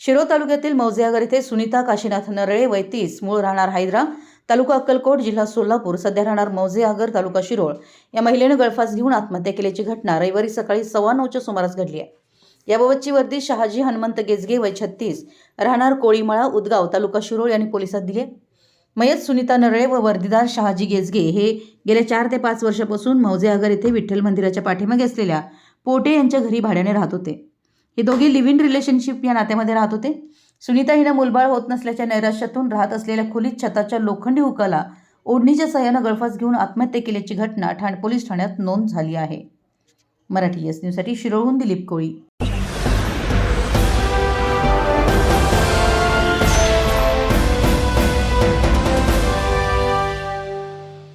शिरो तालुक्यातील मौजेआगर येथे सुनीता काशीनाथ नरळे वय तीस मूळ राहणार हैदरा तालुका अक्कलकोट जिल्हा सोलापूर सध्या राहणार मौजेआगर तालुका शिरोळ. या महिलेनं गळफास घेऊन आत्महत्या केल्याची घटना रविवारी सकाळी सव्वा नऊच्या सुमारास घडली आहे. याबाबतची वर्दी शहाजी हनुमंत गेजगे वय छत्तीस राहणार कोळीमळा उदगाव तालुका शिरोळ यांनी पोलिसात दिली मयत सुनीता नरळे व वर्दीदार शहाजी गेजगे हे गेल्या चार ते पाच वर्षापासून मौजेआगर येथे विठ्ठल मंदिराच्या पाठीमागे असलेल्या पोटे यांच्या घरी भाड्याने राहत होते. हे दोघे लिव्ह इन रिलेशनशिप या नात्यामध्ये राहत होते. सुनीता हिनं मुलबाळ होत नसल्याच्या नैराश्यातून राहत असलेल्या खोलीत छताच्या लोखंडी हुकाला ओढणीच्या सहाय्यानं गळफास घेऊन आत्महत्या केल्याची घटना ठाण पोलीस ठाण्यात नोंद झाली आहे. मराठी एस न्यूजसाठी शिरोळहून दिलीप कोळी.